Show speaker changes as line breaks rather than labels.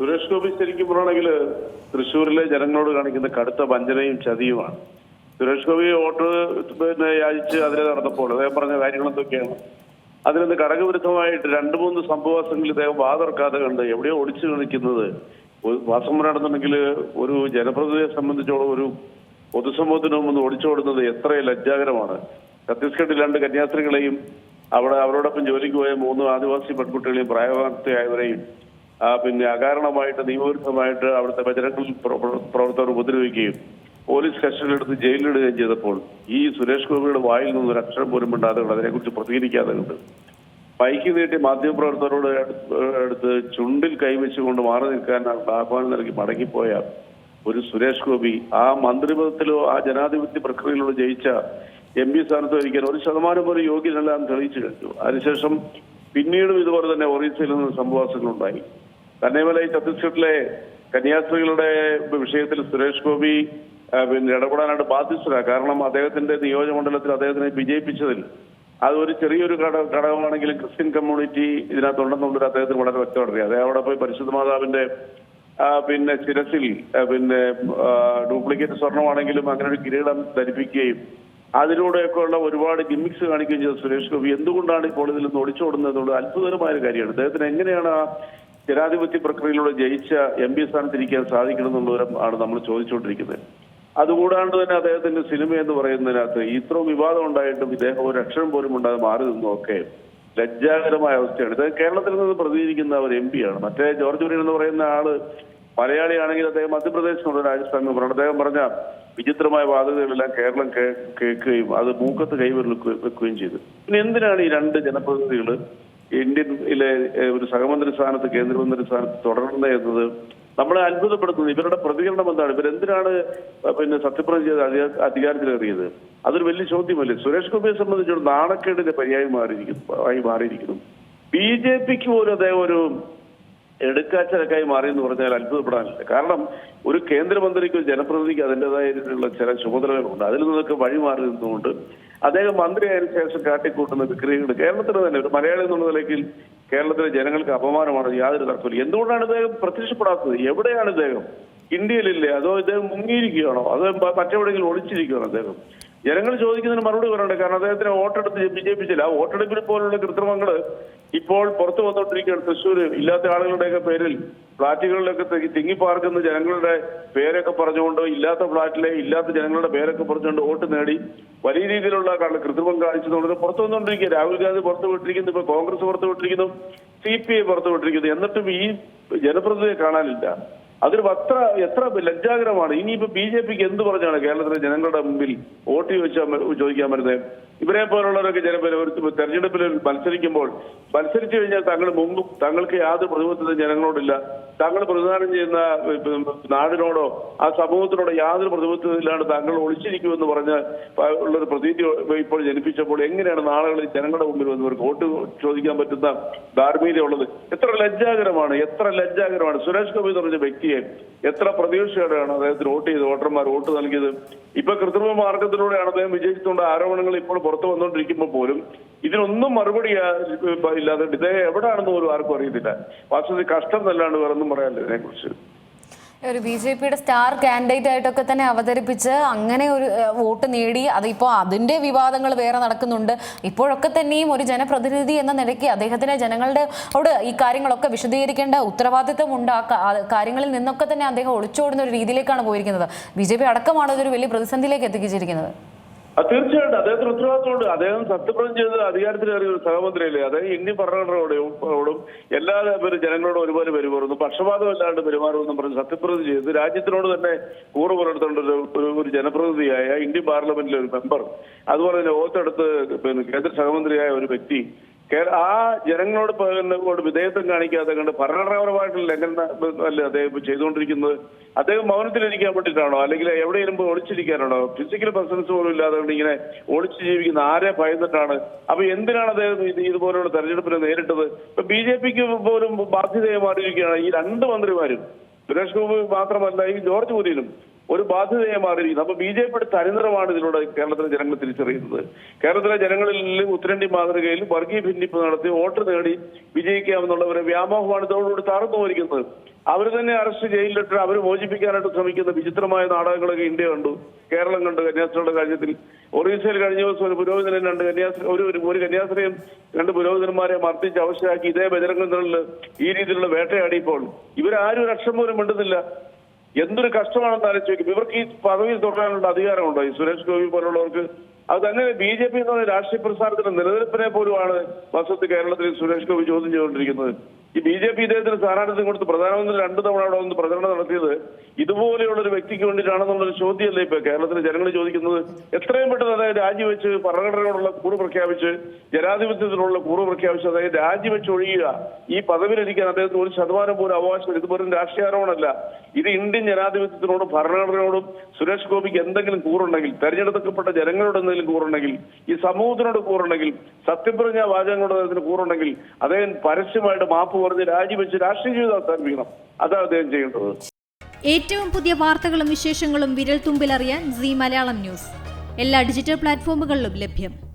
സുരേഷ് ഗോപി ശരിക്കും പറയുകയാണെങ്കിൽ തൃശ്ശൂരിലെ ജനങ്ങളോട് കാണിക്കുന്ന കടുത്ത വഞ്ചനയും ചതിയുമാണ്. സുരേഷ് ഗോപി വോട്ട് പിന്നെ യാചിച്ച് അതിലെ നടന്നപ്പോൾ അദ്ദേഹം പറഞ്ഞ കാര്യങ്ങൾ എന്തൊക്കെയാണ്? അതിൽ നിന്ന് ഘടകവിരുദ്ധമായിട്ട് രണ്ട് മൂന്ന് സംഭവങ്ങളിൽ ഇദ്ദേഹം വാതർക്കാതെ കണ്ട് എവിടെയോ ഒളിച്ചു കാണിക്കുന്നത് വാസം നടന്നുണ്ടെങ്കിൽ ഒരു ജനപ്രതിനിധിയെ സംബന്ധിച്ചോളം ഒരു പൊതുസമൂഹത്തിന് മുമ്പ് ഒളിച്ചോടുന്നത് എത്ര ലജ്ജാകരമാണ്. ഛത്തീസ്ഗഡിൽ രണ്ട് കന്യാസ്ത്രീകളെയും അവിടെ അവരോടൊപ്പം ജോലിക്ക് പോയ മൂന്ന് ആദിവാസി പെൺകുട്ടികളെയും പ്രായവാർത്തയായവരെയും പിന്നെ അകാരണമായിട്ട് നിയമവിരുദ്ധമായിട്ട് അവിടുത്തെ ബജരംഗൽ പ്രവർത്തകർ ഉപദ്രവിക്കുകയും പോലീസ് കസ്റ്റഡിയിലെടുത്ത് ജയിലിലിടുകയും ചെയ്തപ്പോൾ ഈ സുരേഷ് ഗോപിയുടെ വായിൽ നിന്ന് ഒരു അക്ഷരം പോലും കണ്ട് അതിനെക്കുറിച്ച് പ്രതികരിക്കാതെ കണ്ട് ബൈക്ക് നീട്ടി മാധ്യമപ്രവർത്തകരോട് എടുത്ത് ചുണ്ടിൽ കൈവച്ചുകൊണ്ട് മാറി നിൽക്കാൻ ആഹ്വാനം നൽകി മടങ്ങിപ്പോയ ഒരു സുരേഷ് ഗോപി ആ മന്ത്രിപദത്തിലോ ആ ജനാധിപത്യ പ്രക്രിയയിലോ ജയിച്ച എം പി സ്ഥാനത്ത് വഹിക്കാൻ ഒരു ശതമാനം പോലും യോഗ്യനല്ല എന്ന് തെളിയിച്ചു കഴിഞ്ഞു. അതിനുശേഷം പിന്നീടും ഇതുപോലെ തന്നെ ഒറീസയിൽ നിന്ന് സംഭവാസങ്ങളുണ്ടായി തന്നെയുമല്ല ഈ ഛത്തീസ്ഗഡിലെ കന്യാസ്ത്രീകളുടെ വിഷയത്തിൽ സുരേഷ് ഗോപി പിന്നെ ഇടപെടാനായിട്ട് ബാധിച്ചതാണ് കാരണം അദ്ദേഹത്തിന്റെ നിയോജകമണ്ഡലത്തിൽ അദ്ദേഹത്തിനെ വിജയിപ്പിച്ചതിൽ അത് ഒരു ചെറിയൊരു ഘട ഘടകമാണെങ്കിലും ക്രിസ്ത്യൻ കമ്മ്യൂണിറ്റി ഇതിനകത്തുണ്ടെന്നുള്ളത് അദ്ദേഹത്തിന് വളരെ വ്യക്തമായി അദ്ദേഹം അവിടെ പോയി പരിശുദ്ധ മാതാവിന്റെ പിന്നെ ശിരസിൽ പിന്നെ ഡ്യൂപ്ലിക്കേറ്റ് സ്വർണമാണെങ്കിലും അങ്ങനെ ഒരു കിരീടം ധരിപ്പിക്കുകയും അതിലൂടെയൊക്കെ ഉള്ള ഒരുപാട് ഗിമ്മിക്സ് കാണിക്കുകയും ചെയ്ത സുരേഷ് ഗോപി എന്തുകൊണ്ടാണ് ഇപ്പോൾ ഇതിൽ നിന്ന് ഒളിച്ചോടുന്നത് എന്നുള്ളത് അത്ഭുതകരമായ ഒരു കാര്യമാണ്. അദ്ദേഹത്തിന് എങ്ങനെയാണ് ആ ജനാധിപത്യ പ്രക്രിയയിലൂടെ ജയിച്ച എം പി സ്ഥാനത്തിരിക്കാൻ സാധിക്കണമെന്നുള്ളവരും ആണ് നമ്മൾ ചോദിച്ചുകൊണ്ടിരിക്കുന്നത്. അതുകൂടാണ്ട് തന്നെ അദ്ദേഹത്തിന്റെ സിനിമ എന്ന് പറയുന്നതിനകത്ത് ഇത്രയും വിവാദം ഉണ്ടായിട്ടും ഇദ്ദേഹം ഒരു അക്ഷരം പോലും ഉണ്ടാകാതെ മാറി നിന്നൊക്കെ ലജ്ജാകരമായ അവസ്ഥയാണ്. ഇത് കേരളത്തിൽ നിന്ന് പ്രതിനിധിക്കുന്ന ഒരു എം ആണ്. മറ്റേ ജോർജ് കുര്യൻ എന്ന് പറയുന്ന ആൾ മലയാളിയാണെങ്കിൽ അദ്ദേഹം മധ്യപ്രദേശിനുള്ള രാജസ്ഥാൻ മെമ്പറാണ് അദ്ദേഹം പറഞ്ഞ വിചിത്രമായ വാദതകളെല്ലാം കേരളം കേൾക്കുകയും അത് മൂക്കത്ത് കൈവരി വെക്കുകയും ചെയ്തു. പിന്നെ എന്തിനാണ് ഈ രണ്ട് ജനപ്രതിനിധികൾ ഇന്ത്യയിലെ ഒരു സഹമന്ത്രി സ്ഥാനത്ത് കേന്ദ്രമന്ത്രി സ്ഥാനത്ത് തുടരുന്നത് എന്നത് നമ്മളെ അത്ഭുതപ്പെടുത്തുന്നു. ഇവരുടെ പ്രതികരണം എന്താണ്? ഇവരെന്തിനാണ് പിന്നെ സത്യപ്രതിജ്ഞ ചെയ്ത് അധികാ- അധികാരത്തിലേറിയത്? അതൊരു വലിയ ചോദ്യമല്ലേ? സുരേഷ് ഗോപിയെ സംബന്ധിച്ചൊരു നാണക്കേടിന്റെ പര്യായം മാറിയിരിക്കുന്നു ആയി മാറിയിരിക്കുന്നു. ബി ജെ പിക്ക് പോലും അദ്ദേഹം ഒരു എടുക്കാച്ചരക്കായി മാറി എന്ന് പറഞ്ഞാൽ അത്ഭുതപ്പെടാനില്ല. കാരണം ഒരു കേന്ദ്രമന്ത്രിക്കും ജനപ്രതിനിധിക്കും ജനപ്രതിനിധിക്ക് അതിന്റെതായിട്ടുള്ള ചില ചുമതലകളുണ്ട്. അതിൽ നിന്നൊക്കെ വഴിമാറി നിന്നുകൊണ്ട് അദ്ദേഹം മന്ത്രിയായതിനു ശേഷം കാട്ടിക്കൂട്ടുന്ന വിക്രിയകൾ കേരളത്തിന് തന്നെ ഒരു മലയാളി എന്നുള്ള നിലയ്ക്ക് കേരളത്തിലെ ജനങ്ങൾക്ക് അപമാനമാണ് യാതൊരു തർക്കമില്ല എന്തുകൊണ്ടാണ് ഇദ്ദേഹം പ്രത്യക്ഷപ്പെടാത്തത്? എവിടെയാണ് ഇദ്ദേഹം? ഇന്ത്യയിലില്ലേ? അതോ ഇദ്ദേഹം മുങ്ങിയിരിക്കുകയാണോ? അതോ മറ്റെവിടെയെങ്കിലും ഒളിച്ചിരിക്കുകയാണോ അദ്ദേഹം ജനങ്ങൾ ചോദിക്കുന്നതിന് മറുപടി പറയണ്ടേ കാരണം അദ്ദേഹത്തിന് വോട്ടെടുത്ത് വിജയിപ്പിച്ചില്ല. വോട്ടെടുപ്പിൽ പോലുള്ള കൃത്രിമങ്ങൾ ഇപ്പോൾ പുറത്തു വന്നുകൊണ്ടിരിക്കുകയാണ്. തൃശ്ശൂർ ഇല്ലാത്ത ആളുകളുടെയൊക്കെ പേരിൽ ഫ്ളാറ്റുകളിലൊക്കെ തിങ്ങിപ്പാർക്കുന്ന ജനങ്ങളുടെ പേരൊക്കെ പറഞ്ഞുകൊണ്ട് ഇല്ലാത്ത ഫ്ളാറ്റിലെ ഇല്ലാത്ത ജനങ്ങളുടെ പേരൊക്കെ പറഞ്ഞുകൊണ്ട് വോട്ട് നേടി വലിയ രീതിയിലുള്ള കൃത്രിമം കാണിച്ചതുകൊണ്ട് പുറത്തു വന്നുകൊണ്ടിരിക്കുക രാഹുൽ ഗാന്ധി പുറത്തു വിട്ടിരിക്കുന്നു. ഇപ്പൊ കോൺഗ്രസ് പുറത്തു വിട്ടിരിക്കുന്നു. സി പി ഐ പുറത്തു വിട്ടിരിക്കുന്നു. എന്നിട്ടും ഈ ജനപ്രതിനിധിയെ കാണാനില്ല. അതൊരു അത്ര എത്ര ലജ്ജാകരമാണ്. ഇനിയിപ്പോ ബി ജെ പിക്ക് എന്ത് പറഞ്ഞാണ് കേരളത്തിലെ ജനങ്ങളുടെ മുമ്പിൽ വോട്ട് ചോദിച്ചാൽ ചോദിക്കാൻ വരുന്നത്? ഇവരെ പോലുള്ളവരൊക്കെ ജനപര ഒരു തെരഞ്ഞെടുപ്പിൽ മത്സരിക്കുമ്പോൾ മത്സരിച്ചു കഴിഞ്ഞാൽ തങ്ങൾ മുമ്പ് തങ്ങൾക്ക് യാതൊരു പ്രതിബദ്ധത ജനങ്ങളോടില്ല. തങ്ങൾ പ്രതിദാനം ചെയ്യുന്ന നാടിനോടോ ആ സമൂഹത്തിനോടോ യാതൊരു പ്രതിബദ്ധതയിലാണ് താങ്കൾ ഒളിച്ചിരിക്കുമെന്ന് പറഞ്ഞ് ഉള്ളൊരു പ്രതീതി ഇപ്പോൾ ജനിപ്പിച്ചപ്പോൾ എങ്ങനെയാണ് നാളുകളിൽ ജനങ്ങളുടെ മുമ്പിൽ വന്ന് ഇവർക്ക് വോട്ട് ചോദിക്കാൻ പറ്റുന്ന ധാർമ്മികതയുള്ളത് എത്ര ലജ്ജാകരമാണ് എത്ര ലജ്ജാകരമാണ്. സുരേഷ് ഗോപി എന്ന് പറഞ്ഞ വ്യക്തിയെ എത്ര പ്രതീക്ഷയോടെയാണ് അദ്ദേഹത്തിന് വോട്ട് ചെയ്ത് വോട്ടർമാർ വോട്ട് നൽകിയത്? ഇപ്പൊ കൃത്രിമ മാർഗത്തിലൂടെയാണ് അദ്ദേഹം വിജയിച്ചുകൊണ്ട് ആരോപണങ്ങൾ ഇപ്പോൾ പുറത്തു വന്നുകൊണ്ടിരിക്കുമ്പോൾ പോലും ഇതിനൊന്നും മറുപടി ഇല്ലാതെ ഇദ്ദേഹം എവിടെയാണെന്ന് പോലും ആർക്കും അറിയത്തില്ല. വാസ്തവത്തിൽ കഷ്ടം എന്നല്ലാണ്ട് വേറെ ഒന്നും പറയാനില്ല ഇതിനെക്കുറിച്ച്.
ഒരു ബി ജെ പിയുടെ സ്റ്റാർ കാൻഡിഡേറ്റ് ആയിട്ടൊക്കെ തന്നെ അവതരിപ്പിച്ച് അങ്ങനെ ഒരു വോട്ട് നേടി അതിപ്പോൾ അതിന്റെ വിവാദങ്ങൾ വേറെ നടക്കുന്നുണ്ട്. ഇപ്പോഴൊക്കെ തന്നെയും ഒരു ജനപ്രതിനിധി എന്ന നിലയ്ക്ക് അദ്ദേഹത്തിന് ജനങ്ങളുടെ ഓട് ഈ കാര്യങ്ങളൊക്കെ വിശദീകരിക്കേണ്ട ഉത്തരവാദിത്വം ഉണ്ട്. ആ കാര്യങ്ങളിൽ നിന്നൊക്കെ തന്നെ അദ്ദേഹം ഒളിച്ചോടുന്ന ഒരു രീതിയിലേക്കാണ് പോയിരിക്കുന്നത്. ബി ജെ പി അടക്കമാണ് ഇതൊരു വലിയ പ്രതിസന്ധിയിലേക്ക് എത്തിച്ചിരിക്കുന്നത്.
തീർച്ചയായിട്ടും. അദ്ദേഹത്തിന് ഉത്തരവാദിത്തമുണ്ട് അദ്ദേഹം സത്യപ്രതിജ്ഞ ചെയ്ത് അധികാരത്തിലേറിയ ഒരു സഹമന്ത്രിയല്ലേ. അദ്ദേഹം ഇന്ത്യൻ ഭരണഘടനയോടും എല്ലാ ജനങ്ങളോടും ഒരുപോലെ പെരുമാറുന്നു. പക്ഷപാതമല്ലാണ്ട് പെരുമാറുമെന്നും പറഞ്ഞ് സത്യപ്രതിജ്ഞ ചെയ്ത് രാജ്യത്തിനോട് തന്നെ കൂറ് പുലർത്തേണ്ട ഒരു ഒരു- ജനപ്രതിനിധിയായ ഇന്ത്യൻ പാർലമെന്റിലെ ഒരു മെമ്പർ അതുപോലെ തന്നെ ഓത്തെടുത്ത് പിന്നെ കേന്ദ്ര സഹമന്ത്രിയായ ഒരു വ്യക്തി ആ ജനങ്ങളോട് കൊണ്ട് വിധേയത്വം കാണിക്കാതെ കണ്ട് ഭരണഘടനാപരമായിട്ടുള്ള ലംഘനം അല്ലേ അദ്ദേഹം ചെയ്തുകൊണ്ടിരിക്കുന്നത്? അദ്ദേഹം മൗനത്തിലിരിക്കാൻ വേണ്ടിയിട്ടാണോ? അല്ലെങ്കിൽ എവിടെയെങ്കിലും ഒളിച്ചിരിക്കാനാണോ? ഫിസിക്കൽ പ്രസൻസ് പോലും ഇല്ലാതെ ഇങ്ങനെ ഒളിച്ചു ജീവിക്കുന്ന ആരെ ഭയന്നിട്ടാണ്? അപ്പൊ എന്തിനാണ് അദ്ദേഹം ഇതുപോലെയുള്ള തെരഞ്ഞെടുപ്പിനെ നേരിട്ടത്? ഇപ്പൊ ബി ജെ പിക്ക് പോലും ബാധ്യതയെ മാറിയിരിക്കുകയാണ് ഈ രണ്ട് മന്ത്രിമാരും. സുരേഷ് ഗോപി മാത്രമല്ല ഈ ജോർജ് കുര്യനും ഒരു ബാധ്യതയെ മാറിയിരിക്കുന്നു അപ്പൊ ബി ജെ പിയുടെ തരിന്തരമാണ് ഇതിലൂടെ കേരളത്തിലെ ജനങ്ങൾ തിരിച്ചറിയുന്നത്. കേരളത്തിലെ ജനങ്ങളിൽ ഉത്തരേന്ത്യ മാതൃകയിൽ വർഗീയ ഭിന്നിപ്പ് നടത്തി വോട്ട് നേടി വിജയിക്കാമെന്നുള്ളവരെ വ്യാമോഹമാണ് ഇതോടുകൂടി താഴ്ന്നു പോയിരിക്കുന്നത് അവർ തന്നെ അറസ്റ്റ് ജയിലിലിട്ട് അവർ മോചിപ്പിക്കാനായിട്ട് ശ്രമിക്കുന്ന വിചിത്രമായ നാടകങ്ങളൊക്കെ ഇന്ത്യ കണ്ടു. കേരളം കണ്ടു കന്യാസ്ത്രീയുടെ കാര്യത്തിൽ. ഒറീസയിൽ കഴിഞ്ഞ ദിവസം ഒരു പുരോഹിതനും രണ്ട് കന്യാസ്ത്രീ ഒരു- ഒരു കന്യാസ്ത്രീയും രണ്ട് പുരോഹിതന്മാരെ മർദ്ദിച്ച് അവശരാക്കി ഇതേ ബജരംഗങ്ങളിൽ ഈ രീതിയിലുള്ള വേട്ടയാടിയപ്പോൾ ഇവരാരും ഒരു അക്ഷം പോലും മിണ്ടുന്നില്ല. എന്തൊരു കഷ്ടമാണെന്ന് ആലോചിച്ച് നോക്കും ഇവർക്ക് ഈ പദവിയിൽ തുടരാനുള്ള അധികാരമുണ്ടോ? ഈ സുരേഷ് ഗോപി പോലുള്ളവർക്ക് അത് അങ്ങനെ ബി ജെ പി എന്ന് പറയുന്ന രാഷ്ട്രീയ പ്രസ്ഥാനത്തിന്റെ നിലനിൽപ്പിനെ പോലുമാണ് വസത്ത് കേരളത്തിൽ സുരേഷ് ഗോപി ചോദ്യം ചെയ്തുകൊണ്ടിരിക്കുന്നത്. ഈ ബി ജെ പി ഇദ്ദേഹത്തിന് സ്ഥാനാർത്ഥി കൊടുത്ത് പ്രധാനമന്ത്രി രണ്ടു തവണ അവിടെ വന്ന് പ്രചരണം നടത്തിയത് ഇതുപോലെയുള്ള ഒരു വ്യക്തിക്ക് വേണ്ടിയിട്ടാണെന്നുള്ളൊരു ചോദ്യമല്ലേ ഇപ്പൊ കേരളത്തിലെ ജനങ്ങൾ ചോദിക്കുന്നത്? എത്രയും പെട്ടെന്ന് അതായത് രാജിവെച്ച് ഭരണഘടനയോടുള്ള കൂറ് പ്രഖ്യാപിച്ച് ജനാധിപത്യത്തിലുള്ള കൂറ് പ്രഖ്യാപിച്ച് അതായത് രാജിവെച്ച് ഒഴിയുക ഈ പദവിയിലിരിക്കാൻ അദ്ദേഹത്തിന് ഒരു ശതമാനം പോലും അവകാശം ഇത് രാഷ്ട്രീയ ആരോപണമല്ല ഇത് ഇന്ത്യൻ ജനാധിപത്യത്തിനോടും ഭരണഘടനയോടും സുരേഷ് ഗോപിക്ക് എന്തെങ്കിലും കൂറുണ്ടെങ്കിൽ തെരഞ്ഞെടുക്കപ്പെട്ട ജനങ്ങളോട് എന്തെങ്കിലും കൂറുണ്ടെങ്കിൽ ഈ സമൂഹത്തിനോട് കൂറുണ്ടെങ്കിൽ സത്യപ്രജ്ഞ വാചകങ്ങളോട് അദ്ദേഹത്തിന് കൂറുണ്ടെങ്കിൽ അദ്ദേഹം പരസ്യമായിട്ട് മാപ്പ് പറഞ്ഞ് രാജിവെച്ച് രാഷ്ട്രീയ ജീവിതം അവസാനിപ്പിക്കണം. അതാണ് അദ്ദേഹം ചെയ്യേണ്ടത്.
ഏറ്റവും പുതിയ വാർത്തകളും വിശേഷങ്ങളും വിരൽ തുമ്പിലറിയാൻ സി മലയാളം ന്യൂസ്. എല്ലാ ഡിജിറ്റൽ പ്ലാറ്റ്ഫോമുകളിലും ലഭ്യം.